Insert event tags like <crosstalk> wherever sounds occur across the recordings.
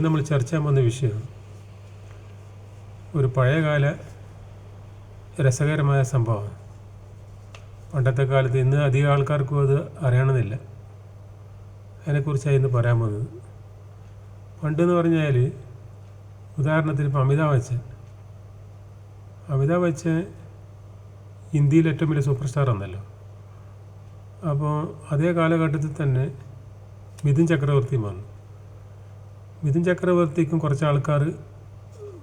നമ്മൾ ചർച്ച ചെയ്യാൻ വന്ന വിഷയം ഒരു പഴയകാല രസകരമായ സംഭവമാണ്. പണ്ടത്തെ കാലത്ത് ഇന്ന് അധികം ആൾക്കാർക്കും അത് അറിയണമെന്നില്ല. അതിനെക്കുറിച്ചാണ് ഇന്ന് പറയാൻ പോകുന്നത്. പണ്ടെന്ന് പറഞ്ഞാൽ ഉദാഹരണത്തിന് ഇപ്പം അമിതാഭ് ബച്ചൻ. അമിതാഭ് ബച്ചൻ ഇന്ത്യയിലെ ഏറ്റവും വലിയ സൂപ്പർ സ്റ്റാർ ആണല്ലോ അപ്പോൾ അതേ കാലഘട്ടത്തിൽ തന്നെ മിഥുൻ ചക്രവർത്തിയും വന്നു. മിഥുൻ ചക്രവർത്തിക്കും കുറച്ച് ആൾക്കാർ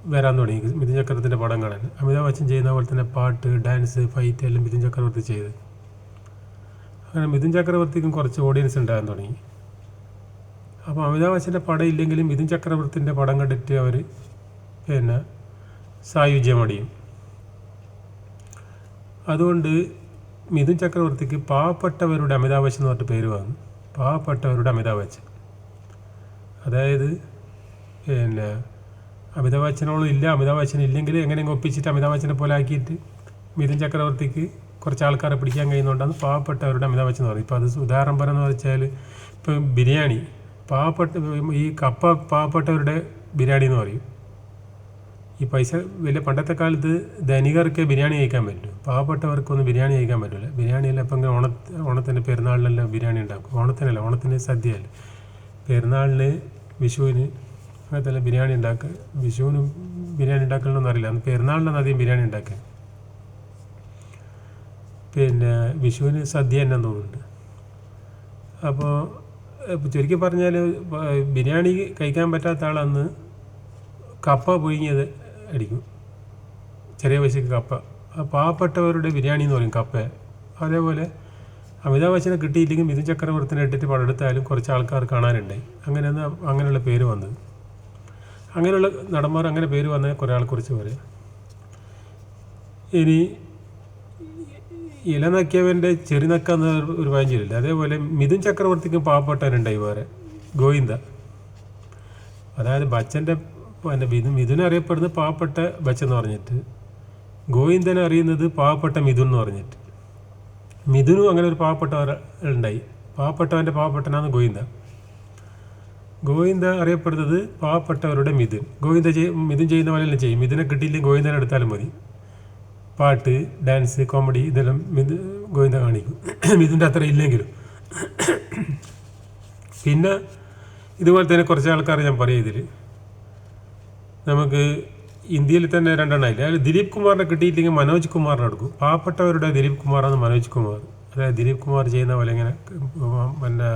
വരാൻ തുടങ്ങി. മിഥുൻ ചക്രവർത്തിന്റെ പടം കാണാൻ അമിതാഭ് ബച്ചൻ ചെയ്യുന്ന പോലെ തന്നെ പാട്ട് ഡാൻസ് ഫൈറ്റ് എല്ലാം മിഥുൻ ചക്രവർത്തി ചെയ്ത്. അങ്ങനെ മിഥുൻ ചക്രവർത്തിക്കും കുറച്ച് ഓഡിയൻസ് ഉണ്ടാകാൻ തുടങ്ങി. അപ്പോൾ അമിതാഭ് ബച്ചന്റെ പടം ഇല്ലെങ്കിലും മിഥുൻ ചക്രവർത്തിന്റെ പടം കണ്ടിട്ട് അവർ പിന്നെ സായുജ്യം അടിയും അതുകൊണ്ട് മിഥുൻ ചക്രവർത്തിക്ക് പാവപ്പെട്ടവരുടെ അമിതാഭ് ബച്ചൻ എന്ന് പറഞ്ഞിട്ട് പേര് വന്നു. പാവപ്പെട്ടവരുടെ അമിതാഭ് ബച്ചൻ. അതായത് പിന്നെ അമിതാഭ് ബച്ചനോളം ഇല്ല. അമിതാഭ് ബച്ചൻ ഇല്ലെങ്കിൽ എങ്ങനെയെങ്കിലും ഒപ്പിച്ചിട്ട് അമിതാഭ് ബച്ചനെ പോലെ ആക്കിയിട്ട് മിഥുൻ ചക്രവർത്തിക്ക് കുറച്ച് ആൾക്കാരെ പിടിക്കാൻ കഴിയുന്നതുകൊണ്ടാണ് പാവപ്പെട്ടവരുടെ അമിതാഭ് എന്ന് പറയും. ഇപ്പോൾ അത് ഉദാഹരണം പറയുന്നത് വെച്ചാൽ ഇപ്പം ബിരിയാണി. പാവപ്പെട്ട ഈ കപ്പ പാവപ്പെട്ടവരുടെ ബിരിയാണി എന്ന് പറയും. ഈ പൈസ വലിയ പണ്ടത്തെ കാലത്ത് ധനികർക്ക് ബിരിയാണി കഴിക്കാൻ പറ്റും. പാവപ്പെട്ടവർക്കൊന്നും ബിരിയാണി കഴിക്കാൻ പറ്റില്ല ബിരിയാണിയെല്ലാം ഇപ്പം ഓണ ഓണത്തിന്റെ പെരുന്നാളിനെല്ലാം ബിരിയാണി ഉണ്ടാക്കും. ഓണത്തിനല്ല ഓണത്തിന് സദ്യയല്ല. പെരുന്നാളിന് വിഷുവിന് അങ്ങനത്തെ ബിരിയാണി ഉണ്ടാക്കുക. വിഷുവിന് ബിരിയാണി ഉണ്ടാക്കണമെന്നൊന്നും അറിയില്ല അന്ന് പെരുന്നാളിനാണ് ആദ്യം ബിരിയാണി ഉണ്ടാക്കുക. പിന്നെ വിഷുവിന് സദ്യ തന്നെ തോന്നുന്നുണ്ട്. അപ്പോൾ ചുരുക്കി പറഞ്ഞാൽ ബിരിയാണി കഴിക്കാൻ പറ്റാത്ത ആളന്ന് കപ്പ പുഴുങ്ങിയത് അടിക്കും. ചെറിയ പൈസക്ക് കപ്പ. പാവപ്പെട്ടവരുടെ ബിരിയാണി എന്ന് പറയും കപ്പ. അതേപോലെ അമിതാഭ് ബച്ചനെ കിട്ടിയില്ലെങ്കിൽ മിഥുൻ ചക്രവർത്തിനെ ഇട്ടിട്ട് പടെടുത്താലും കുറച്ച് ആൾക്കാർ കാണാനുണ്ടായി അങ്ങനെയാണ് അങ്ങനെയുള്ള പേര് വന്നത്. അങ്ങനെയുള്ള നടന്മാർ അങ്ങനെ പേര് വന്ന കുറേ ആളെക്കുറിച്ച് പറയാം. ഇനി ഇലനക്കിയവന്റെ ചെറിനക്ക എന്ന ഒരു പഴഞ്ചൊല്ലില്ല അതേപോലെ മിഥുൻ ചക്രവർത്തിക്കും പാവപ്പെട്ടവരുണ്ടായി വേറെ. ഗോവിന്ദ. അതായത് ബച്ചന്റെ പിന്നെ മിഥുൻ മിഥുൻ അറിയപ്പെടുന്നത് പാവപ്പെട്ട ബച്ചൻ എന്ന് പറഞ്ഞിട്ട് ഗോവിന്ദനെ അറിയുന്നത് പാവപ്പെട്ട മിഥുൻ എന്ന് പറഞ്ഞിട്ട്. മിഥുനും അങ്ങനെ ഒരു പാവപ്പെട്ടവർ ഉണ്ടായി. പാവപ്പെട്ടവന്റെ പാവപ്പെട്ടനാണ് ഗോവിന്ദ. ഗോവിന്ദ അറിയപ്പെടുന്നത് പാവപ്പെട്ടവരുടെ മിഥുൻ. ഗോവിന്ദ ചെയ് മിഥുൻ ചെയ്യുന്ന പോലെ തന്നെ ചെയ്യും. മിഥുനെ കിട്ടിയില്ലെങ്കിൽ ഗോവിന്ദനെ എടുത്താലും മതി. പാട്ട് ഡാൻസ് കോമഡി ഇതെല്ലാം മിഥു ഗോവിന്ദ കാണിക്കും. <clears throat> മിഥുന്റെ അത്ര ഇല്ലെങ്കിലും. <clears throat> പിന്നെ ഇതുപോലെ തന്നെ കുറച്ച് ആൾക്കാർ ഞാൻ പറയും ഇതിൽ നമുക്ക് ഇന്ത്യയിൽ തന്നെ രണ്ടെണ്ണമില്ല അതിൽ ദിലീപ് കുമാറിനെ കിട്ടിയില്ലെങ്കിൽ മനോജ് കുമാറിനെ എടുക്കും. പാവപ്പെട്ടവരുടെ ദിലീപ് കുമാറാണ് മനോജ് കുമാർ. അതായത് ദിലീപ് കുമാർ ചെയ്യുന്ന പോലെ ഇങ്ങനെ പിന്നെ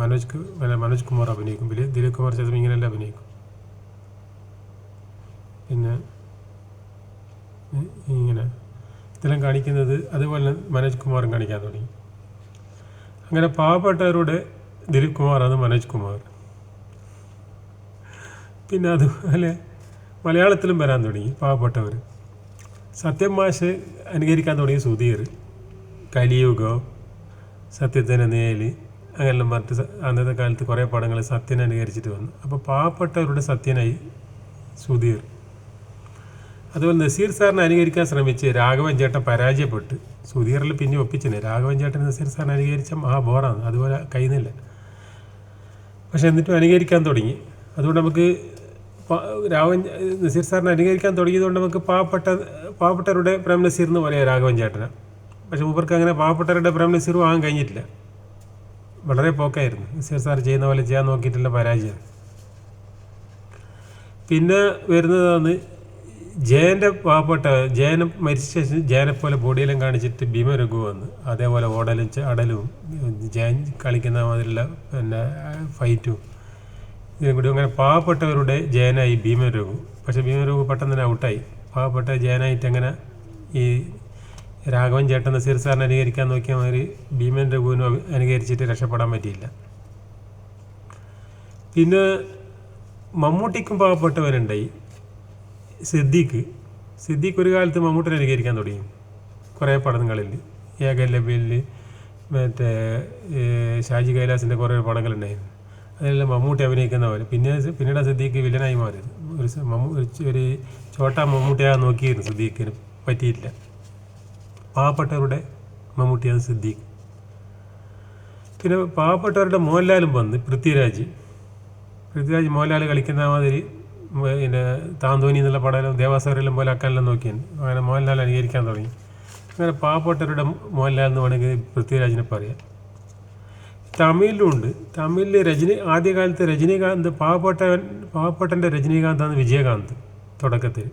മനോജ് പിന്നെ മനോജ് കുമാർ അഭിനയിക്കും. പിന്നെ ദിലീപ് കുമാർ ചിലപ്പോൾ ഇങ്ങനെയല്ല അഭിനയിക്കും. പിന്നെ ഇങ്ങനെ ഇതെല്ലാം കാണിക്കുന്നത് അതുപോലെ മനോജ് കുമാറും കാണിക്കാൻ തുടങ്ങി. അങ്ങനെ പാവപ്പെട്ടവരുടെ ദിലീപ് കുമാറാണ് മനോജ് കുമാർ. പിന്നെ അതുപോലെ മലയാളത്തിലും വരാൻ തുടങ്ങി പാവപ്പെട്ടവർ. സത്യം മാഷ് അനുകരിക്കാൻ തുടങ്ങി സുധീർ കലിയുഗം സത്യത്തിന് നേൽ അങ്ങനെല്ലാം പറഞ്ഞിട്ട് അന്നത്തെ കാലത്ത് കുറേ പടങ്ങൾ സത്യനെ അനുകരിച്ചിട്ട് വന്നു. അപ്പോൾ പാവപ്പെട്ടവരുടെ സത്യനായി സുധീർ. അതുപോലെ നസീർ സാറിനെ അനുകരിക്കാൻ ശ്രമിച്ച് രാഘവൻ ചേട്ടൻ പരാജയപ്പെട്ട് സുധീറിൽ പിന്നെ ഒപ്പിച്ചിനെ. രാഘവൻ ചേട്ടൻ നസീർ സാറിനെ അനുകരിച്ച മഹാബോറാണ്. അതുപോലെ കഴിയുന്നില്ല പക്ഷെ എന്നിട്ടും അനുകരിക്കാൻ തുടങ്ങി. അതുകൊണ്ട് നമുക്ക് രാഘവൻ നസീർ സാറിനെ അനുകരിക്കാൻ തുടങ്ങിയതുകൊണ്ട് നമുക്ക് പാവപ്പെട്ട പാവപ്പെട്ടവരുടെ പ്രേം നസീർ എന്ന് പറയാം രാഘവൻ ചേട്ടന്. പക്ഷെ മൂപ്പർക്ക് അങ്ങനെ പാവപ്പെട്ടവരുടെ പ്രേം നസീർ വാങ്ങാൻ കഴിഞ്ഞിട്ടില്ല. വളരെ പോക്കായിരുന്നു. നസീർ സാർ ചെയ്യുന്ന പോലെ ചെയ്യാൻ നോക്കിയിട്ടുള്ള പരാജയം. പിന്നെ വരുന്നതാണ് ജയന്റെ പാവപ്പെട്ട ജയനെ മരിച്ച ശേഷം ജയനെ പോലെ ബോഡിയെല്ലാം കാണിച്ചിട്ട് ഭീമരഘു വന്ന് അതേപോലെ ഓടലും അടലും ജയൻ കളിക്കുന്ന മാതിരിയുള്ള പിന്നെ ഫൈറ്റും ഇതിനും കൂടി അങ്ങനെ പാവപ്പെട്ടവരുടെ ജയനായി ഭീമരഘു. പക്ഷെ ഭീമരഘു പെട്ടെന്ന് തന്നെ ഔട്ടായി. പാവപ്പെട്ട ജയനായിട്ട് അങ്ങനെ ഈ രാഘവൻ ചേട്ടൻ നസീർ സാറിനെ അനുകരിക്കാൻ നോക്കിയ മാതിരി ഭീമൻ രഘുവിനും അനുകരിച്ചിട്ട് രക്ഷപ്പെടാൻ പറ്റിയില്ല. പിന്നെ മമ്മൂട്ടിക്കും പാവപ്പെട്ടവരുണ്ടായി സിദ്ദീഖ്. സിദ്ദീഖ് ഒരു കാലത്ത് മമ്മൂട്ടിനെ അനുകരിക്കാൻ തുടങ്ങി. കുറേ പടങ്ങളിൽ. ഏകലബിയിൽ മറ്റേ ഷാജി കൈലാസിന്റെ കുറേ പടങ്ങളുണ്ടായിരുന്നു. അതിലെല്ലാം മമ്മൂട്ടി അഭിനയിക്കുന്ന പോലെ. പിന്നെ പിന്നീട് സിദ്ദീഖ് വില്ലനായി മാറിയത്. ഒരു ഒരു ചോട്ട മമ്മൂട്ടിയാ നോക്കിയിരുന്നു സിദ്ദീഖിന് പറ്റിയില്ല പാവപ്പെട്ടവരുടെ മമ്മൂട്ടിയാണ് സിദ്ദീഖ്. പിന്നെ പാവപ്പെട്ടവരുടെ മോഹൻലാലും വന്ന് പൃഥ്വിരാജ്. പൃഥ്വിരാജ് മോഹൻലാൽ കളിക്കുന്ന മാതിരി പിന്നെ താന്തോനി എന്നുള്ള പടം ദേവാസവരെല്ലാം പോലെ ആക്കാനെല്ലാം നോക്കിയാണ് അങ്ങനെ മോഹൻലാൽ അനുകരിക്കാൻ തുടങ്ങി. അങ്ങനെ പാവപ്പെട്ടവരുടെ മോഹൻലാൽ എന്ന് വേണമെങ്കിൽ പൃഥ്വിരാജിനെ പറയാം. തമിഴിലും ഉണ്ട് തമിഴിൽ രജനി ആദ്യകാലത്ത് രജനീകാന്ത് പാവപ്പെട്ടവൻ പാവപ്പെട്ടന്റെ രജനീകാന്താണ് വിജയകാന്ത് തുടക്കത്തിൽ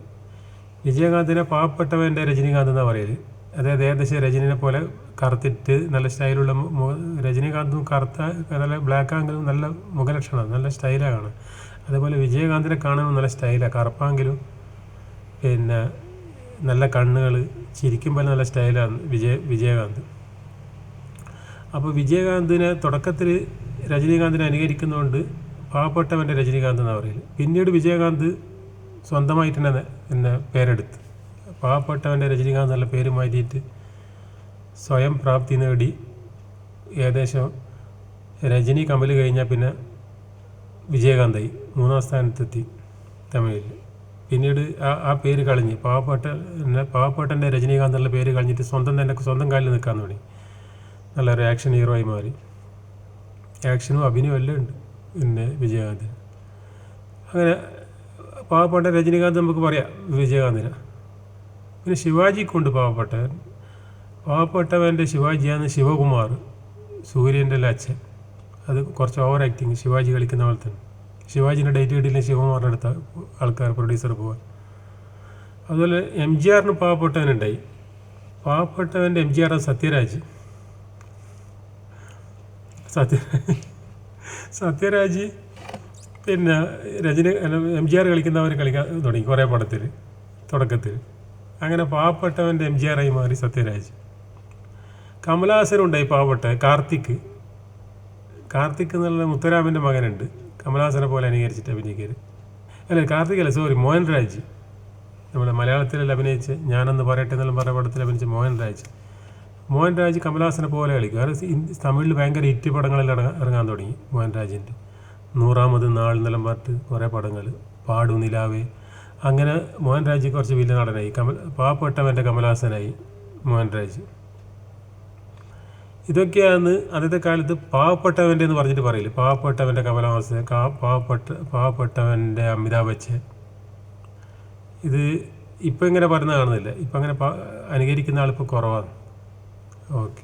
വിജയകാന്തിനെ പാവപ്പെട്ടവന്റെ രജനീകാന്ത് എന്നാണ് പറയൽ. അതായത് ഏകദേശം രജനിനെ പോലെ കറുത്തിട്ട് നല്ല സ്റ്റൈലുള്ള രജനീകാന്തും കറുത്ത നല്ല ബ്ലാക്ക് ആങ്കിലും നല്ല മുഖലക്ഷണമാണ് നല്ല സ്റ്റൈലാണ് കാണാൻ അതേപോലെ വിജയകാന്തിനെ കാണാൻ നല്ല സ്റ്റൈലാണ് കറുപ്പാങ്കിലും പിന്നെ നല്ല കണ്ണുകൾ ചിരിക്കുമ്പോൾ നല്ല സ്റ്റൈലാണ് വിജയ വിജയകാന്ത്. അപ്പോൾ വിജയകാന്തിനെ തുടക്കത്തിൽ രജനീകാന്തിനെ അനുകരിക്കുന്നതുകൊണ്ട് പാവപ്പെട്ടവന്റെ രജനീകാന്ത് എന്നാണ് പറയുന്നത് പിന്നീട് വിജയകാന്ത് സ്വന്തമായിട്ട് തന്നെ എന്നെ പേരെടുത്ത്. പാവപ്പെട്ടവന്റെ രജനീകാന്ത് എന്നുള്ള പേര് മാറ്റിയിട്ട് സ്വയം പ്രാപ്തി നേടി. ഏകദേശം രജനി കമൽ കഴിഞ്ഞാൽ പിന്നെ വിജയകാന്തായി. മൂന്നാം സ്ഥാനത്തെത്തി തമിഴിൽ പിന്നീട് ആ ആ പേര് കളഞ്ഞ് പാവപ്പെട്ട പാവപ്പെട്ടന്റെ രജനീകാന്ത് എന്നുള്ള പേര് കളഞ്ഞിട്ട് സ്വന്തം തന്നെ സ്വന്തം കാലിൽ നിൽക്കാൻ തുടങ്ങി. നല്ലൊരു ആക്ഷൻ ഹീറോ ആയി മാറി. ആക്ഷനും അഭിനയം എല്ലാം ഉണ്ട്. പിന്നെ വിജയകാന്തിന് അങ്ങനെ പാവപ്പെട്ട രജനീകാന്ത് നമുക്ക് പറയാം വിജയകാന്തിന്. പിന്നെ ശിവാജിക്കുണ്ട് പാവപ്പെട്ടവൻ. പാവപ്പെട്ടവന്റെ ശിവാജിയാണ് ശിവകുമാർ സൂര്യന്റെ അച്ഛൻ. അത് കുറച്ച് ഓവർ ആക്ടിങ് ശിവാജി കളിക്കുന്ന പോലെ തന്നെ. ശിവാജിന്റെ ഡേറ്റ് കിട്ടിയില്ല ശിവകുമാറിന്റെ അടുത്ത ആൾക്കാർ പ്രൊഡ്യൂസർ പോകാൻ അതുപോലെ എം ജി ആറിന് പാവപ്പെട്ടവനുണ്ടായി പാവപ്പെട്ടവന്റെ M G R Sathyaraj. Sathya Sathyaraj പിന്നെ രജനി എം ജി ആർ കളിക്കുന്നവർ കളിക്കാൻ തുടങ്ങി കുറേ പടത്തിൽ തുടക്കത്തിൽ അങ്ങനെ പാവപ്പെട്ടവന്റെ എം ജി ആറായി മാറി സത്യരാജ്. കമലഹാസനുണ്ടായി പാവപ്പെട്ട കാർത്തിക്. കാർത്തിക് എന്നുള്ള മുത്തരാമന്റെ മകനുണ്ട്. കമലഹാസനെ പോലെ അനുകരിച്ചിട്ട് അഭിനയിക്കര് അല്ല കാർത്തിക് അല്ല സോറി മോഹൻരാജ്. നമ്മുടെ മലയാളത്തിലെല്ലാം അഭിനയിച്ച് ഞാനെന്ന് പറയട്ടെ എന്നെല്ലാം പറഞ്ഞ പടത്തിൽ അഭിനയിച്ച മോഹൻരാജ്. മോഹൻരാജ് കമലഹാസനെ പോലെ കളിക്കും. കാരണം തമിഴിൽ ഭയങ്കര ഹിറ്റ് പടങ്ങളിൽ ഇറങ്ങാൻ തുടങ്ങി മോഹൻരാജിന്റെ. നൂറാമത് നാൾ എന്നെല്ലാം പറഞ്ഞിട്ട് കുറേ പടങ്ങൾ. പാടു നിലാവേ. അങ്ങനെ മോഹൻരാജ് കുറച്ച് വലിയ നടനായി. കമൽ പാവപ്പെട്ടവന്റെ കമലഹാസനായി മോഹൻരാജ്. ഇതൊക്കെയാണ് അന്നത്തെ കാലത്ത് പാവപ്പെട്ടവന്റെ എന്ന് പറഞ്ഞിട്ട് പറയില്ല? പാവപ്പെട്ടവന്റെ കമലഹാസൻ പാവപ്പെട്ട പാവപ്പെട്ടവന്റെ അമിതാഭ് ബച്ചൻ. ഇത് ഇപ്പം ഇങ്ങനെ പറയുന്ന കാണുന്നില്ല. ഇപ്പം അങ്ങനെ അനുകരിക്കുന്ന ആളിപ്പോൾ കുറവാണ്. ഓക്കെ